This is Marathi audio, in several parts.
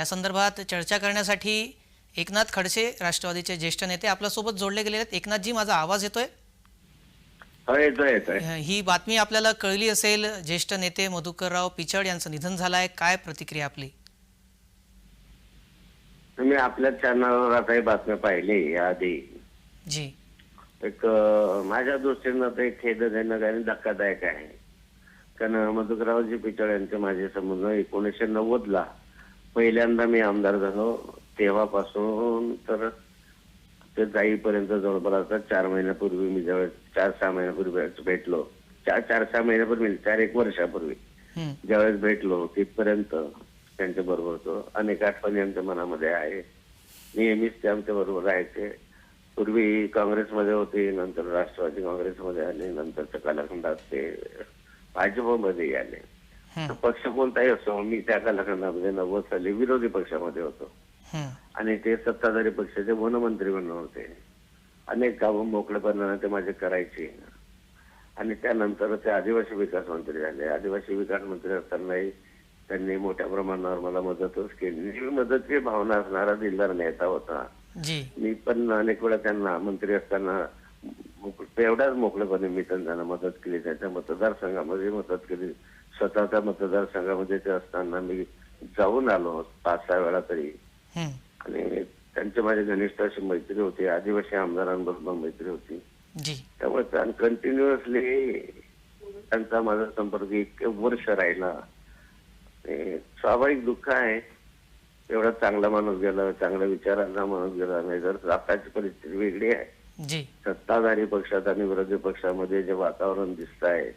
या संदर्भात चर्चा करण्यासाठी एकनाथ खडसे राष्ट्रवादीचे ज्येष्ठ नेते आपल्यासोबत जोडले गेलेले आहेत. एकनाथजी माझा आवाज येतोय? हो ही बातमी आपल्याला कळली असेल. ज्येष्ठ नेते मधुकरराव पिचड यांचं निधन झालं आहे काय प्रतिक्रिया आपली? तुम्ही आपल्या चॅनलवर आता ही बातम्या पाहिली याआधी. जी. एक माझ्या दृष्टीनं ते खेदजनक आणि धक्कादायक आहे. कारण मधुकरावजी पिचड यांचे माझे संबंध एकोणीसशे नव्वद ला पहिल्यांदा मी आमदार झालो. तेव्हापासून तर ते जाईपर्यंत जवळपास चार महिन्यापूर्वी मी जवळ चार सहा महिन्यापूर्वी भेटलो. चार चार सहा महिन्यापूर्वी चार एक वर्षापूर्वी ज्यावेळेस भेटलो तिथपर्यंत त्यांच्या बरोबर होतो अनेक आठवणी आमच्या मनामध्ये आहे. नेहमीच ते आमच्या बरोबर राहायचे. पूर्वी काँग्रेसमध्ये होते नंतर राष्ट्रवादी काँग्रेसमध्ये आले नंतरच्या कालखंडात ते भाजपमध्ये आले. हं, पक्ष कोणताही असो मी त्या कालखंडामध्ये नव्वद साली विरोधी पक्षामध्ये होतो. आणि ते सत्ताधारी पक्षाचे वनमंत्री म्हणून होते. अनेक कामं मोकळेपणाने ते माझे करायचे. आणि त्यानंतर ते आदिवासी विकास मंत्री झाले. आदिवासी विकास मंत्री असतानाही त्यांनी मोठ्या प्रमाणावर मला मदतच केली. मदतची भावना असणारा दिलदार नेता होता. मी पण अनेक वेळा त्यांना मंत्री असताना एवढ्याच मोकळेपणे मी त्यांना मदत केली. त्यांच्या मतदारसंघामध्ये मदत केली. स्वतःच्या मतदारसंघामध्ये ते असताना मी जाऊन आलो पाच सहा वेळा तरी. आणि त्यांची माझी घनिष्ठ अशी मैत्री होती आदिवासी आमदारांबरोबर मैत्री होती. त्यामुळे कंटिन्युअसली त्यांचा माझा संपर्क एक वर्ष राहिला. स्वाभाविक दुःख आहे एवढा चांगला माणूस गेला चांगल्या विचारांचा माणूस गेला नाही तर आताची परिस्थिती वेगळी आहे. सत्ताधारी पक्षात आणि विरोधी पक्षामध्ये जे वातावरण दिसत आहे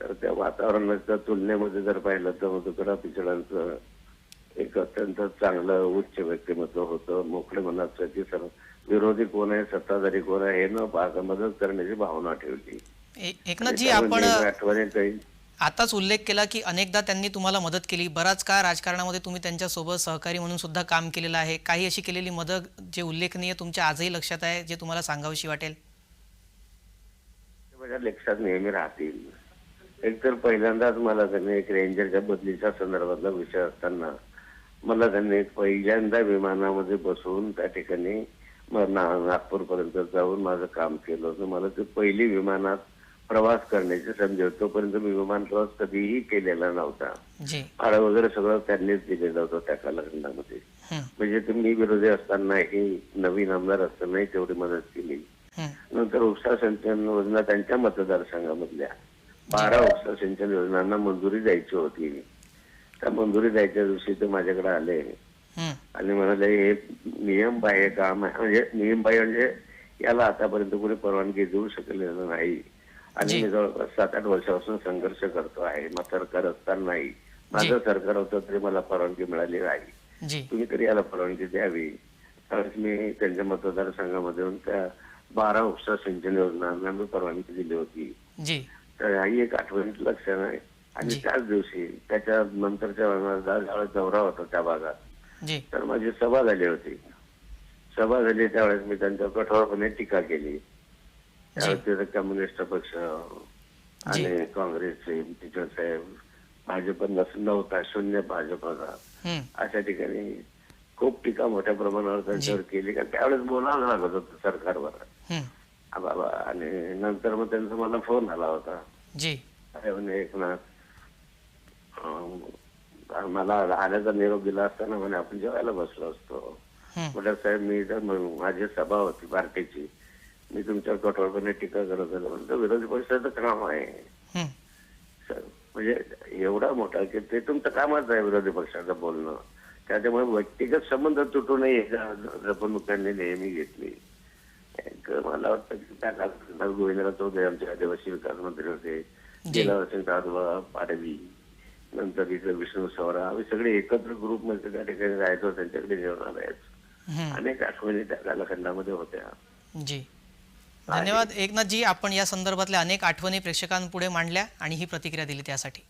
तर त्या वातावरणाच्या तुलनेमध्ये जर पाहिलं तर मधुकरा पिचडांचं एक अत्यंत चांगलं उच्च व्यक्तिमत्व होतं. मोकळे मनाचं की सर विरोधी कोण आहे सत्ताधारी कोण आहे हे न पाहता मदत करण्याची भावना ठेवली. एकनाथजी आपण आठवणी काही आताच उल्लेख केला की अनेकदा त्यांनी तुम्हाला मदत केली. बराच काळ राजकारणामध्ये तुम्ही त्यांच्यासोबत सहकारी म्हणून सुद्धा काम केलेलं आहे. काही अशी केलेली मदत जे उल्लेखनीय तुमच्या आजही लक्षात आहे जे तुम्हाला सांगावीशी वाटेल? माझ्या लक्षात नेहमी राहतील. एक तर पहिल्यांदाच मला त्यांनी एक रेंजरच्या बदलीच्या संदर्भातला विषय असताना मला त्यांनी पहिल्यांदा विमानामध्ये बसवून त्या ठिकाणी नागपूर पर्यंत जाऊन माझं काम केलं होतं. मला ते पहिली विमानात प्रवास करण्याची संधी होती. तोपर्यंत मी विमान प्रवास कधीही केलेला नव्हता. भाडं वगैरे सगळं त्यांनीच दिलेलं होतं त्या कालखंडामध्ये. म्हणजे ते मी विरोधी असतानाही नवीन आमदार असतानाही तेवढी मदत केली. नंतर उपसा सिंचन योजना त्यांच्या मतदारसंघामधल्या. बारा उपसा सिंचन योजनांना मंजुरी द्यायची होती. त्या मंजुरी द्यायच्या दिवशी ते माझ्याकडे आले. आणि म्हणाले हे नियम बाह्य काम आहे. म्हणजे नियम बाह्य म्हणजे याला आतापर्यंत कोणी परवानगी देऊ शकलेलं नाही. आणि. मी जवळपास सात आठ वर्षापासून संघर्ष करतो आहे. मग सरकार असतानाही माझं सरकार होतं तरी मला परवानगी मिळाली नाही. तुम्ही तरी याला परवानगी द्यावी. त्यावेळेस मी त्यांच्या मतदारसंघामध्ये येऊन त्या बारा उपसा सिंचन योजनांना मी परवानगी दिली होती. ही एक आठवणीत लक्ष नाही आणि. त्याच दिवशी त्याच्या नंतरच्या दौरा होता त्या भागात. तर माझी सभा झाली होती. सभा झाली त्यावेळेस मी त्यांच्यावर कठोरपणे टीका केली. त्यावेळेस कम्युनिस्ट पक्ष आणि काँग्रेसचे टीचर साहेब भाजप नव्हता शून्य भाजप होता. हं, अशा ठिकाणी खूप टीका मोठ्या प्रमाणावर त्यांच्यावर केली. कारण त्यावेळेस बोलावं लागत होतं सरकारवर. बाबा आणि नंतर मग त्यांचा मला फोन आला होता. जी. म्हणे एकनाथ अं, मला आल्याचा निरोप दिला असताना म्हणे आपण जेवायला बसलो असतो. म्हटलं साहेब मी तर माझी सभा होती पार्टीची मी तुमच्यावर कठोरपणे टीका करत होतो. म्हणतो विरोधी पक्षाचं काम आहे. हं, सर म्हणजे एवढा मोठा की ते तुमचं कामच आहे विरोधी पक्षाचं बोलणं. त्याच्यामुळे व्यक्तिगत संबंध तुटू नये जपणूक त्यांनी नेहमी घेतली. मला वाटतं की त्या काळात गोविंदराव चौधरी आमचे आदिवासी विकास मंत्री होते. गेल्यावर्षी दादवा पाडवी नंतर इकडे विष्णू सवरा आम्ही सगळे एकत्र ग्रुपमध्ये त्या ठिकाणी राहायचो त्यांच्याकडे जेवणार आहेत अनेक आठवणी त्या कालखंडामध्ये होत्या. जी. धन्यवाद. एकनाथजी आपण या संदर्भातल्या अनेक आठवणी प्रेक्षकांपुढे मांडल्या आणि ही प्रतिक्रिया दिली त्यासाठी.